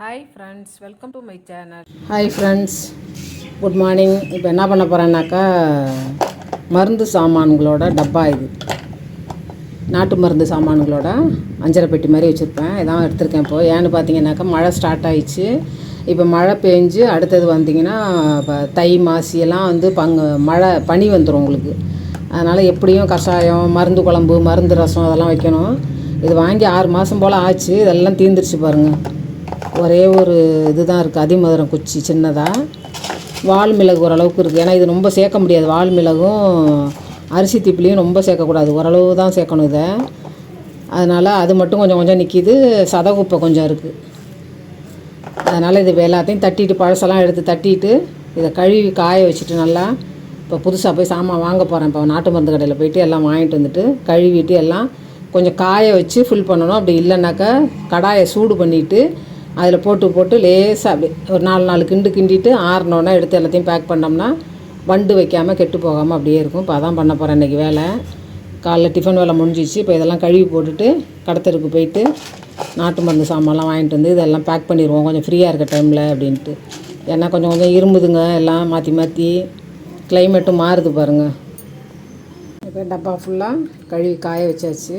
Hi friends welcome to my channel hi friends good morning இப்போ என்ன பண்ண போகிறேன்னாக்கா மருந்து சாமான்களோட டப்பா இது. நாட்டு மருந்து சாமான்களோட அஞ்சரை பெட்டி மாதிரி வச்சுருப்பேன். இதான் எடுத்திருக்கேன் இப்போது ஏன்னு பார்த்தீங்கன்னாக்கா மழை ஸ்டார்ட் ஆயிடுச்சு. இப்போ மழை பெஞ்சு அடுத்தது வந்தீங்கன்னா இப்போ தை மாசி எல்லாம் வந்து பங்கு மழை பனி வந்துடும் உங்களுக்கு. அதனால் எப்படியும் கஷாயம் மருந்து குழம்பு மருந்து ரசம் அதெல்லாம் வைக்கணும். இது வாங்கி ஆறு மாதம் போல் ஆச்சு. இதெல்லாம் தீந்துருச்சு பாருங்கள் ஒரே ஒரு இதுதான் இருக்குது அதிமதுரம் குச்சி சின்னதாக வால் மிளகு ஓரளவுக்கு இருக்குது ஏன்னா இது ரொம்ப சேர்க்க முடியாது. வால் மிளகும் அரிசி திப்பிலையும் ரொம்ப சேர்க்கக்கூடாது. ஓரளவு தான் சேர்க்கணும் இதை. அதனால் அது மட்டும் கொஞ்சம் கொஞ்சம் நிற்கிது சதகுப்பை கொஞ்சம் இருக்குது அதனால் இது எல்லாத்தையும் தட்டிட்டு பழசெல்லாம் எடுத்து தட்டிட்டு இதை கழுவி காய வச்சுட்டு நல்லா இப்போ புதுசாக போய் சாமான் வாங்க போகிறேன் இப்போ நாட்டு மருந்து கடையில் போயிட்டு எல்லாம் வாங்கிட்டு வந்துட்டு கழுவிட்டு எல்லாம் கொஞ்சம் காய வச்சு ஃபில் பண்ணணும். அப்படி இல்லைனாக்கா கடாயை சூடு பண்ணிவிட்டு அதில் போட்டு போட்டு லேசாக அப்படி ஒரு நாலு நாலு கிண்டு கிண்டிட்டு ஆறினோன்னா எடுத்து எல்லாத்தையும் பேக் பண்ணோம்னா வண்டு வைக்காமல் கெட்டு போகாமல் அப்படியே இருக்கும். இப்போ அதான் பண்ண போகிறேன் இன்றைக்கி வேலை. காலைல டிஃபன் வேலை முடிஞ்சிச்சு. இப்போ இதெல்லாம் கழுவி போட்டுட்டு கடத்தருக்கு போயிட்டு நாட்டு மருந்து சாமான்லாம் வாங்கிட்டு வந்து இதெல்லாம் பேக் பண்ணிடுவோம். கொஞ்சம் ஃப்ரீயாக இருக்க டைமில் அப்படின்ட்டு. ஏன்னா கொஞ்சம் கொஞ்சம் இரும்புதுங்க. எல்லாம் மாற்றி மாற்றி கிளைமேட்டும் மாறுது பாருங்கள் இப்போ டப்பா ஃபுல்லாக கழுவி காய வச்சாச்சு.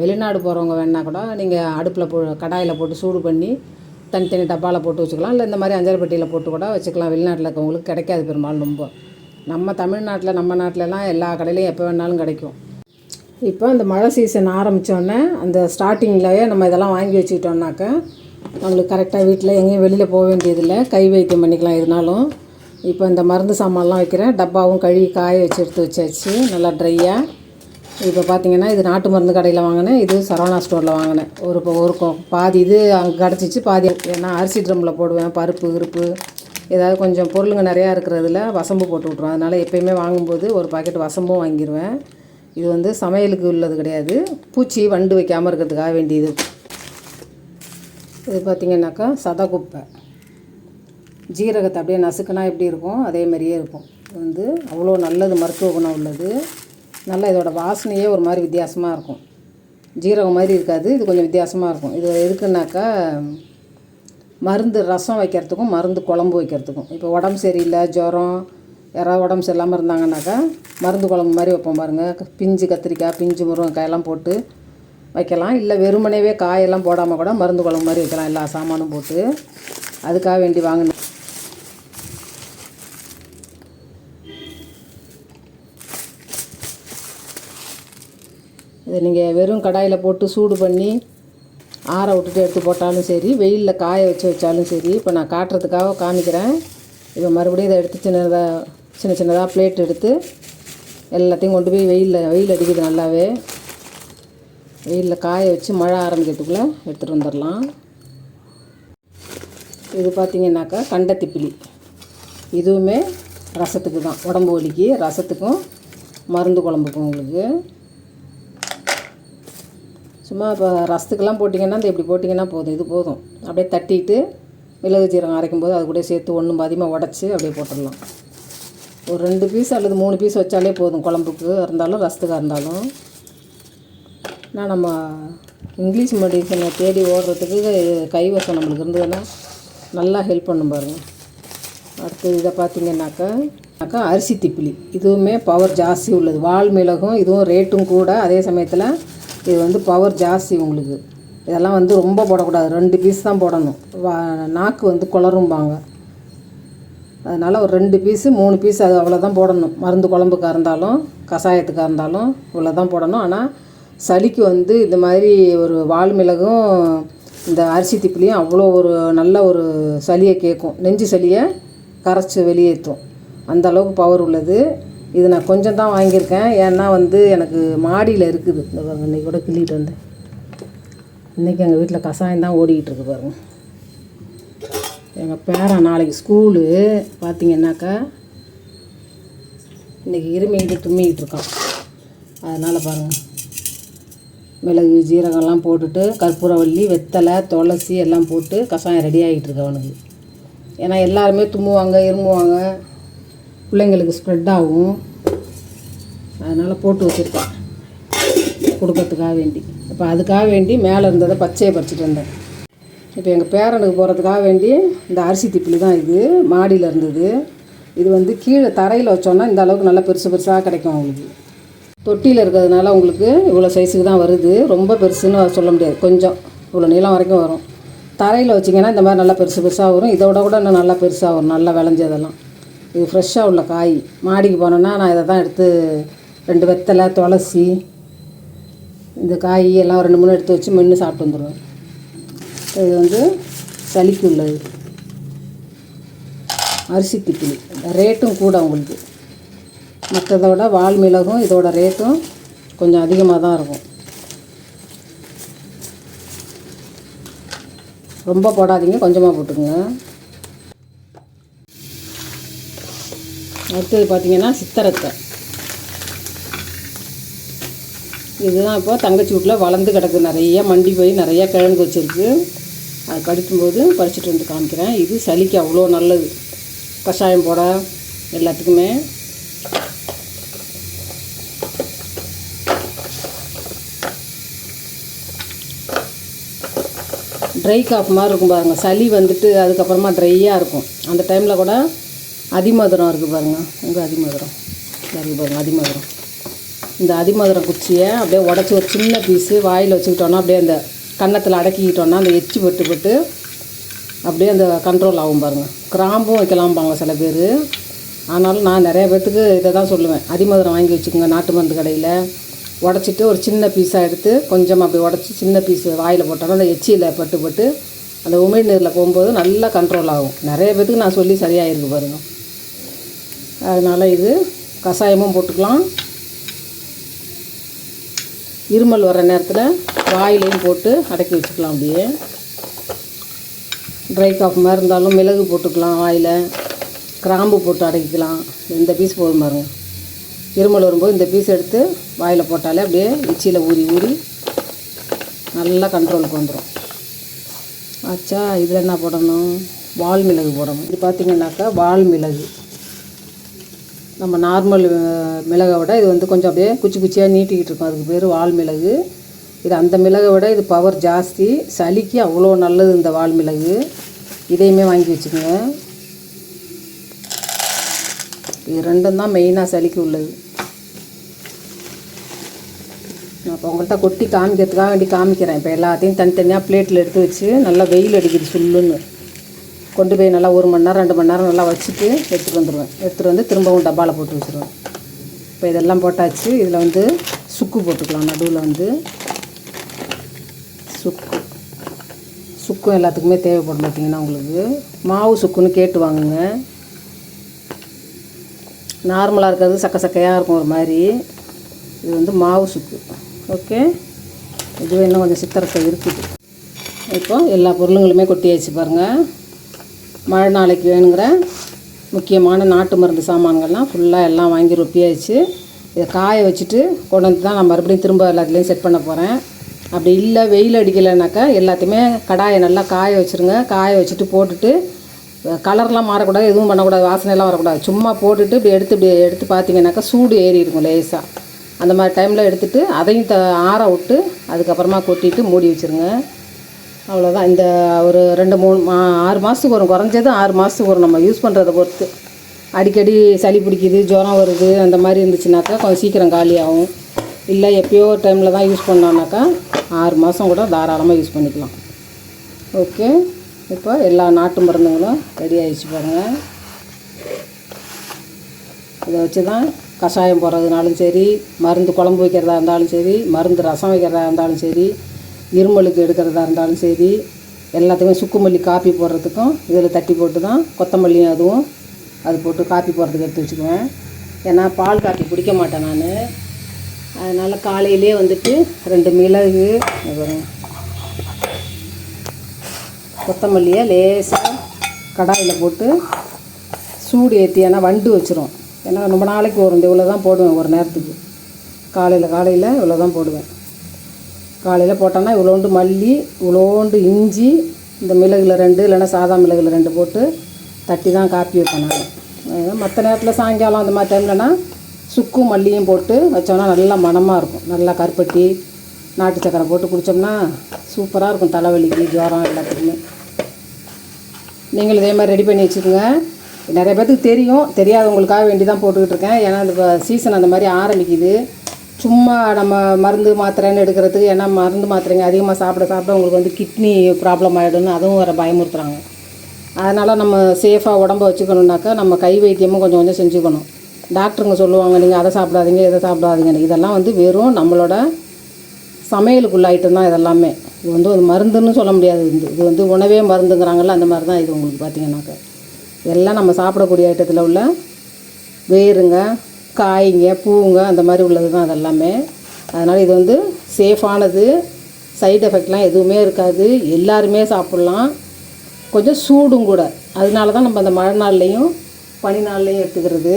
வெளிநாடு போகிறவங்க வேணா கூட நீங்கள் அடுப்பில் போ கடாயில் போட்டு சூடு பண்ணி தனித்தனி டப்பாவில் போட்டு வச்சுக்கலாம். இல்லை இந்த மாதிரி அஞ்சல் பெட்டியில் போட்டு கூட வச்சுக்கலாம். வெளிநாட்டில் இருக்கவங்களுக்கு கிடைக்காது பெரும்பாலும் ரொம்ப. நம்ம தமிழ்நாட்டில் நம்ம நாட்டிலலாம் எல்லா கடையிலையும் எப்போ வேணாலும் கிடைக்கும். இப்போ அந்த மழை சீசன் ஆரம்பித்தோடனே அந்த ஸ்டார்டிங்லேயே நம்ம இதெல்லாம் வாங்கி வச்சுக்கிட்டோம்னாக்கா நம்மளுக்கு கரெக்டாக வீட்டில் எங்கேயும் வெளியில் போக வேண்டியதில்லை. கை வைத்தியம் பண்ணிக்கலாம் இருந்தாலும் இப்போ இந்த மருந்து சாமான்லாம் வைக்கிறேன் டப்பாவும் கழுவி காய வச்சு எடுத்து வச்சாச்சு. நல்லா ட்ரையாக இப்போ பார்த்தீங்கன்னா இது நாட்டு மருந்து கடையில் வாங்கினேன். இது சரவணா ஸ்டோரில் வாங்கினேன். ஒரு இப்போ ஒரு பாதி இது அங்கே கிடச்சிச்சு பாதி ஏன்னா அரிசி ட்ரம்மில் போடுவேன். பருப்பு கிருப்பு ஏதாவது கொஞ்சம் பொருளுங்க நிறையா இருக்கிறதுல வசம்பு போட்டு விட்ருவேன் அதனால் எப்போயுமே வாங்கும்போது ஒரு பாக்கெட் வசம்பும் வாங்கிடுவேன் இது வந்து சமையலுக்கு உள்ளது கிடையாது. பூச்சி வண்டு வைக்காமல் இருக்கிறதுக்காக வேண்டியது. இது பார்த்தீங்கன்னாக்கா சதகுப்பை ஜீரகத்தை அப்படியே நசுக்குனா எப்படி இருக்கும்? அதே மாதிரியே இருக்கும். இது வந்து அவ்வளோ நல்லது மருத்துவ குணம் உள்ளது. நல்லா இதோட வாசனையே ஒரு மாதிரி வித்தியாசமாக இருக்கும். ஜீரகம் மாதிரி இருக்காது இது கொஞ்சம் வித்தியாசமாக இருக்கும். இது எதுக்குன்னாக்கா மருந்து ரசம் வைக்கிறதுக்கும் மருந்து குழம்பு வைக்கிறதுக்கும். இப்போ உடம்பு சரியில்லை ஜுரம் யாராவது உடம்பு சரியில்லாமல் இருந்தாங்கன்னாக்கா மருந்து குழம்பு மாதிரி வைப்போம் பாருங்கள் பிஞ்சு கத்திரிக்காய் பிஞ்சு முருங்கைக்காயெல்லாம் போட்டு வைக்கலாம். இல்லை வெறுமனேவே காயெல்லாம் போடாமல் கூட மருந்து குழம்பு மாதிரி வைக்கலாம் எல்லா சாமானும் போட்டு. அதுக்காக வேண்டி வாங்கினேன் இதை நீங்கள் வெறும் கடாயில் போட்டு சூடு பண்ணி ஆற விட்டுட்டு எடுத்து போட்டாலும் சரி வெயிலில் காய வச்சு வச்சாலும் சரி இப்போ நான் காட்டுறதுக்காக காமிக்கிறேன். இப்போ மறுபடியும் இதை எடுத்து சின்னதாக சின்ன சின்னதாக பிளேட் எடுத்து எல்லாத்தையும் கொண்டு போய் வெயிலில் வெயில் அடிக்குது நல்லாவே. வெயிலில் காய வச்சு மழை ஆரம்பிக்கிறதுக்குள்ளே எடுத்துகிட்டு வந்துடலாம். இது பார்த்திங்கனாக்கா கண்டத்திப்பிலி. இதுவுமே ரசத்துக்கு தான். உடம்பு வலிக்கு ரசத்துக்கும் மருந்து குழம்புக்கும் உங்களுக்கு. சும்மா இப்போ ரசத்துக்கெல்லாம் போட்டிங்கன்னா இந்த இப்படி போட்டிங்கன்னா போதும் இது போதும். அப்படியே தட்டிட்டு மிளகு ஜீரகம் அரைக்கும் போது அது கூட சேர்த்து ஒன்றும் பாதியமாக உடச்சி அப்படியே போட்டுடலாம். ஒரு ரெண்டு பீஸ் அல்லது மூணு பீஸ் வச்சாலே போதும் குழம்புக்கு இருந்தாலும் ரசத்துக்காக இருந்தாலும். ஆனால் நம்ம இங்கிலீஷ் மெடிசனை தேடி ஓடுறதுக்கு கைவசம் நம்மளுக்கு இருந்ததுன்னா நல்லா ஹெல்ப் பண்ணும் பாருங்கள் அடுத்து இதை பார்த்தீங்கன்னாக்கா அக்கா அரிசி திப்பிலி. இதுவுமே பவர் ஜாஸ்தி உள்ளது. வால் மிளகும் இதுவும் ரேட்டும் கூட அதே சமயத்தில் இது வந்து பவர் ஜாஸ்தி உங்களுக்கு. இதெல்லாம் வந்து ரொம்ப போடக்கூடாது. ரெண்டு பீஸ் தான் போடணும். வா நாக்கு வந்து குளரும்பாங்க. அதனால் ஒரு ரெண்டு பீஸு மூணு பீஸ் அது அவ்வளோதான் போடணும். மருந்து குழம்புக்காக இருந்தாலும் கஷாயத்துக்காக இருந்தாலும் இவ்வளோ தான் போடணும். ஆனால் சளிக்கு வந்து இந்த மாதிரி ஒரு வால்மிளகும் இந்த அரிசி திப்பிலையும் அவ்வளோ ஒரு நல்ல ஒரு சளியை கேட்கும். நெஞ்சு சளியை கரைச்சி வெளியேற்றும். அந்த அளவுக்கு பவர் உள்ளது. இது நான் கொஞ்சம் தான் வாங்கியிருக்கேன். ஏன்னா வந்து எனக்கு மாடியில் இருக்குது. இந்த பாருங்கள் இன்றைக்கி கூட கிள்ளிட்டு வந்தேன். இன்றைக்கி எங்கள் வீட்டில் கஷாயம் தான் ஓடிக்கிட்டு இருக்கு பாருங்கள் எங்கள் பேரன் நாளைக்கு ஸ்கூலு. பார்த்தீங்கன்னாக்கா இன்றைக்கி இருமிக்கிட்டு தும்மிக்கிட்டு இருக்கான். அதனால் பாருங்கள் மிளகு ஜீரகம்லாம் போட்டுட்டு கற்பூரவள்ளி வெத்தலை துளசி எல்லாம் போட்டு கஷாயம் ரெடி ஆகிட்டு இருக்கு அவனுக்கு. ஏன்னா எல்லாருமே தும்முவாங்க இருமுவாங்க. பிள்ளைங்களுக்கு ஸ்ப்ரெட் ஆகும். அதனால் போட்டு வச்சுருக்கேன் கொடுக்கறதுக்காக வேண்டி. இப்போ அதுக்காக வேண்டி மேலே இருந்ததை பச்சையை பறிச்சிட்டு வந்தேன். இப்போ எங்கள் பேரனுக்கு போகிறதுக்காக வேண்டி இந்த அரிசி திப்பிலி தான் இது. மாடியில் இருந்தது. இது வந்து கீழே தரையில் வச்சோன்னா இந்த அளவுக்கு நல்லா பெருசு பெருசாக கிடைக்கும் உங்களுக்கு தொட்டியில் இருக்கிறதுனால உங்களுக்கு இவ்வளோ சைஸுக்கு தான் வருது. ரொம்ப பெருசுன்னு சொல்ல முடியாது. கொஞ்சம். இவ்வளோ நீளம் வரைக்கும் வரும். தரையில் வச்சிங்கன்னா இந்த மாதிரி நல்லா பெருசு பெருசாக வரும். இதோட கூட இன்னும் நல்லா பெருசாக வரும். நல்லா விளைஞ்சதெல்லாம். இது ஃப்ரெஷ்ஷாக உள்ள காய். மாடிக்கு போனோன்னா நான் இதை தான் எடுத்து ரெண்டு வெத்தலை துளசி இந்த காய் எல்லாம் ரெண்டு மூணு எடுத்து வச்சு மென்று சாப்பிட்டு வந்துடுவேன். இது வந்து சளிக்கு உள்ளது அரிசி திப்பிலி ரேட்டும் கூட உங்களுக்கு. மற்றதை விட வால் மிளகும் இதோட ரேட்டும் கொஞ்சம் அதிகமாக தான் இருக்கும். ரொம்ப போடாதீங்க கொஞ்சமாக போட்டுக்கோங்க. அடுத்தது பார்த்திங்கன்னா சித்தரத்தை. இதுதான் இப்போ தங்கச்சி வீட்டில் வளர்ந்து கிடக்கு. நிறைய மண்டி போய் நிறையா கிழங்கு வச்சுருக்கு. அது கடிக்கும்போது பறிச்சுட்டு வந்து காமிக்கிறேன். இது சளிக்கு அவ்வளோ நல்லது. கஷாயம் போட எல்லாத்துக்குமே. ட்ரை காஃப் மாதிரி இருக்கும் பாருங்கள் சளி வந்துட்டு அதுக்கப்புறமா ட்ரையாக இருக்கும். அந்த டைமில் கூட அதிமதுரம் இருக்குது பாருங்கள் உங்கள் அதிமதுரம்? இருக்குது பாருங்கள் அதிமதுரம். இந்த அதிமதுரம் குச்சியை அப்படியே உடச்சி ஒரு சின்ன பீஸு வாயில் வச்சுக்கிட்டோன்னா அப்படியே அந்த கன்னத்தில் அடக்கிக்கிட்டோன்னா அந்த எச்சி பட்டு பட்டு அப்படியே அந்த கண்ட்ரோல் ஆகும் பாருங்கள் கிராம்பும் வைக்கலாம்பாங்க சில பேர். ஆனாலும் நான் நிறைய பேர்த்துக்கு இதை தான் சொல்லுவேன். அதிமதுரம் வாங்கி வச்சுக்கோங்க நாட்டு மருந்து கடையில். உடச்சிட்டு ஒரு சின்ன பீஸாக எடுத்து கொஞ்சம் அப்படி உடச்சி சின்ன பீஸ் வாயில் போட்டோன்னா அந்த எச்சியில் பட்டு பட்டு அந்த உமிழ் நீரில் போகும்போது நல்லா கண்ட்ரோல் ஆகும். நிறைய பேர்த்துக்கு நான் சொல்லி சரியாயிருக்கு பாருங்கள் அதனால் இது கஷாயமும் போட்டுக்கலாம். இருமல் வர நேரத்தில் வாயிலையும் போட்டு அடக்கி வச்சுக்கலாம் அப்படியே. ட்ரை காஃப் மாதிரி இருந்தாலும் மிளகு போட்டுக்கலாம் வாயில். கிராம்பு போட்டு அடக்கிக்கலாம். இந்த பீஸ் போதும் பாருங்க. இருமல் வரும்போது இந்த பீஸ் எடுத்து வாயில் போட்டாலே அப்படியே இச்சியில் ஊறி ஊறி நல்லா கண்ட்ரோலுக்கு வந்துடும் ஆச்சா இதில் என்ன போடணும்? வால் மிளகு போடணும். இது பார்த்திங்கனாக்கா வால் மிளகு நம்ம நார்மல் மிளகை விட இது வந்து கொஞ்சம் அப்படியே குச்சி குச்சியாக நீட்டிக்கிட்டு இருக்கும். அதுக்கு பேர் வால் மிளகு. இது அந்த மிளகை விட இது பவர் ஜாஸ்தி. சளிக்கு அவ்வளோ நல்லது இந்த வால் மிளகு. இதையுமே வாங்கி வச்சுக்கோங்க. இது ரெண்டும் தான் மெயினாக சளிக்கு உள்ளது. நான் இப்போ உங்கள்கிட்ட கொட்டி காமிக்கிறதுக்காக வேண்டி காமிக்கிறேன். இப்போ எல்லாத்தையும் தனித்தனியாக பிளேட்டில் எடுத்து வச்சு நல்லா வெயில் அடிக்குது சுல்லுன்னு. கொண்டு போய் நல்லா ஒரு மணி நேரம் ரெண்டு மணி நேரம் நல்லா வச்சுட்டு எடுத்துகிட்டு வந்துடுவேன் எடுத்துகிட்டு வந்து திரும்பவும் டப்பாவில் போட்டு வச்சுருவேன். இப்போ இதெல்லாம் போட்டாச்சு. இதில் வந்து சுக்கு போட்டுக்கலாம். நடுவில் வந்து சுக்கு. சுக்கும் எல்லாத்துக்குமே தேவைப்படும் பார்த்தீங்கன்னா உங்களுக்கு. மாவு சுக்குன்னு கேட்டு வாங்குங்க. நார்மலாக இருக்கிறது சக்க சக்கையாக இருக்கும் ஒரு மாதிரி. இது வந்து மாவு சுக்கு. ஓகே? இதுவே இன்னும் கொஞ்சம் சித்திரத்தை இருக்குது. இப்போ எல்லா பொருளுங்களுமே கொட்டியாச்சு பாருங்கள் மழை நாளைக்கு வேணுங்கிற முக்கியமான நாட்டு மருந்து சாமான்கள்லாம் ஃபுல்லாக எல்லாம் வாங்கி ரொப்பியாச்சு இதை காய வச்சுட்டு கொண்டு வந்து தான் நான் மறுபடியும் திரும்ப எல்லாத்துலேயும் செட் பண்ண போகிறேன் அப்படி இல்லை வெயில் அடிக்கலைனாக்கா எல்லாத்தையுமே கடாயை நல்லா காய வச்சுருங்க. காய வச்சுட்டு போட்டுட்டு கலர்லாம் மாறக்கூடாது எதுவும் பண்ணக்கூடாது வாசனைலாம் வரக்கூடாது. சும்மா போட்டுட்டு இப்படி எடுத்து இப்படி எடுத்து பார்த்தீங்கன்னாக்கா சூடு ஏறி இருக்கும் லேசாக அந்த மாதிரி டைமில் எடுத்துகிட்டு அதையும் த ஆற விட்டு அதுக்கப்புறமா கொட்டிட்டு மூடி வச்சுருங்க. அவ்வளோதான் இந்த ஒரு ரெண்டு மூணு மா ஆறு மாதத்துக்கு வரும் குறைஞ்சது ஆறு மாதத்துக்கு வரும் நம்ம யூஸ் பண்ணுறத பொறுத்து. அடிக்கடி சளி பிடிக்குது ஜுரம் வருது அந்த மாதிரி இருந்துச்சுனாக்கா கொஞ்சம் சீக்கிரம் காலியாகும். இல்லை எப்பயோ ஒரு டைமில் தான் யூஸ் பண்ணோன்னாக்கா ஆறு மாதம் கூட தாராளமாக யூஸ் பண்ணிக்கலாம். ஓகே இப்போ எல்லா நாட்டு மருந்துங்களும் ரெடி ஆகிடுச்சு பாருங்கள் இதை வச்சு தான் கஷாயம் போடுறதுனாலும் சரி மருந்து குழம்பு வைக்கிறதா இருந்தாலும் சரி மருந்து ரசம் வைக்கிறதா இருந்தாலும் சரி இருமலுக்கு எடுக்கிறதா இருந்தாலும் சரி எல்லாத்துக்குமே சுக்குமல்லி காப்பி போடுறதுக்கும் இதில் தட்டி போட்டு தான் கொத்தமல்லியும் அதுவும் அது போட்டு காப்பி போடுறதுக்கு எடுத்து வச்சுக்குவேன். ஏன்னா பால் காப்பி பிடிக்க மாட்டேன் நான். அதனால் காலையிலே வந்துட்டு ரெண்டு மிளகு வரும் கொத்தமல்லியை லேசாக கடாயில் போட்டு சூடு ஏற்றி ஏன்னா வண்டு வச்சிரும். ஏன்னா ரொம்ப நாளைக்கு வரும் இந்த இவ்வளோ தான் போடுவேன் ஒரு நேரத்துக்கு. காலையில் காலையில் இவ்வளோ தான் போடுவேன். காலையில் போட்டோன்னா இவ்வளோண்டு மல்லி இவ்வளோண்டு இஞ்சி இந்த மிளகில் ரெண்டு இல்லைன்னா சாதா மிளகில் ரெண்டு போட்டு தட்டி தான் காப்பி வைப்பேன் நான் மற்ற நேரத்தில் சாயங்காலம் அந்த மாதிரி டைம்லனா சுக்கும் மல்லியும் போட்டு வச்சோன்னா நல்லா மணமாக இருக்கும். நல்லா கருப்பட்டி நாட்டு சக்கரை போட்டு குடித்தோம்னா சூப்பராக இருக்கும். தலைவலிக்கு ஜுரம் எல்லாத்துக்குமே. நீங்களும் இதே மாதிரி ரெடி பண்ணி வச்சுக்கோங்க. நிறைய பேர்த்துக்கு தெரியும். தெரியாதவங்களுக்காக வேண்டி தான் போட்டுக்கிட்டு இருக்கேன். ஏன்னா இந்த சீசன் அந்த மாதிரி ஆரம்பிக்குது. சும்மா நம்ம மருந்து மாத்திரைன்னு எடுக்கிறதுக்கு ஏன்னா மருந்து மாத்திரைங்க அதிகமாக சாப்பிட சாப்பிட உங்களுக்கு வந்து கிட்னி ப்ராப்ளம் ஆகிடும்னு அதுவும் வர பயமுறுத்துறாங்க. அதனால் நம்ம சேஃபாக உடம்ப வச்சுக்கணுன்னாக்கா நம்ம கை வைத்தியமும் கொஞ்சம் கொஞ்சம் செஞ்சுக்கணும். டாக்டருங்க சொல்லுவாங்க நீங்கள் அதை சாப்பிடாதீங்க இதை சாப்பிடாதீங்கன்னு. இதெல்லாம் வந்து வெறும் நம்மளோட சமையலுக்குள்ள ஐட்டம் தான் இதெல்லாமே. இது வந்து ஒரு மருந்துன்னு சொல்ல முடியாது. இது இது வந்து உணவே மருந்துங்கிறாங்கல்ல அந்த மாதிரி தான் இது உங்களுக்கு பார்த்தீங்கன்னாக்கா. எல்லாம் நம்ம சாப்பிடக்கூடிய ஐட்டத்தில் உள்ள வேருங்க காய்ங்க பூவுங்க அந்த மாதிரி உள்ளது தான் அதெல்லாமே. அதனால் இது வந்து சேஃபானது சைடு எஃபெக்ட்லாம் எதுவுமே இருக்காது. எல்லாருமே சாப்பிட்லாம். கொஞ்சம் சூடும் கூட. அதனால தான் நம்ம அந்த மழை நாள்லேயும் பனி நாள்லேயும் எடுத்துக்கிறது.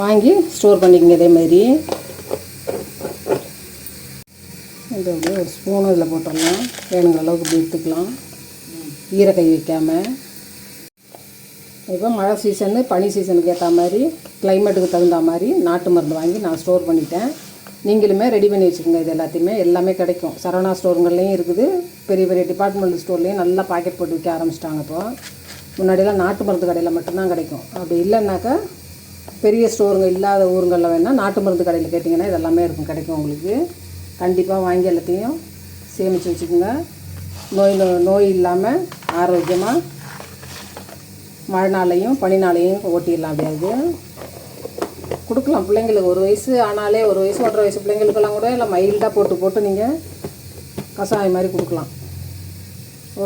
வாங்கி ஸ்டோர் பண்ணிக்கங்க இதே மாதிரி. இது அப்படியே ஒரு ஸ்பூன் இதில் போட்டுடலாம் வேணுங்கிற அளவுக்கு இப்படி எடுத்துக்கலாம். ஈரக்கை வைக்காமல் இப்போ மழை சீசனு பனி சீசனுக்கு ஏற்ற மாதிரி கிளைமேட்டுக்கு தகுந்த மாதிரி நாட்டு மருந்து வாங்கி நான் ஸ்டோர் பண்ணிட்டேன். நீங்களுமே ரெடி பண்ணி வச்சுக்கோங்க இது எல்லாத்தையுமே. எல்லாமே கிடைக்கும். சரவணா ஸ்டோருங்கள்லேயும் இருக்குது. பெரிய பெரிய டிபார்ட்மெண்ட் ஸ்டோர்லேயும் நல்லா பாக்கெட் போட்டு விற்க ஆரம்பிச்சிட்டாங்க இப்போ. முன்னாடியெல்லாம் நாட்டு மருந்து கடையில் மட்டும்தான் கிடைக்கும். அப்படி இல்லைன்னாக்கா பெரிய ஸ்டோருங்க இல்லாத ஊருங்களில் வேணால் நாட்டு மருந்து கடையில் கேட்டிங்கன்னா இது எல்லாமே இருக்கும் கிடைக்கும் உங்களுக்கு. கண்டிப்பாக வாங்கி எல்லாத்தையும் சேமித்து வச்சுக்கோங்க. நோய் நோய் இல்லாமல் ஆரோக்கியமாக மழை நாளையும் பனி நாளையும் ஓட்டிடலாம் அப்படியாது கொடுக்கலாம் பிள்ளைங்களுக்கு. ஒரு வயசு ஆனாலே ஒரு வயசு ஒன்றரை வயசு பிள்ளைங்களுக்கெல்லாம் கூட இல்லை மைல்டாக போட்டு போட்டு நீங்கள் கஷாயம் மாதிரி கொடுக்கலாம்.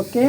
ஓகே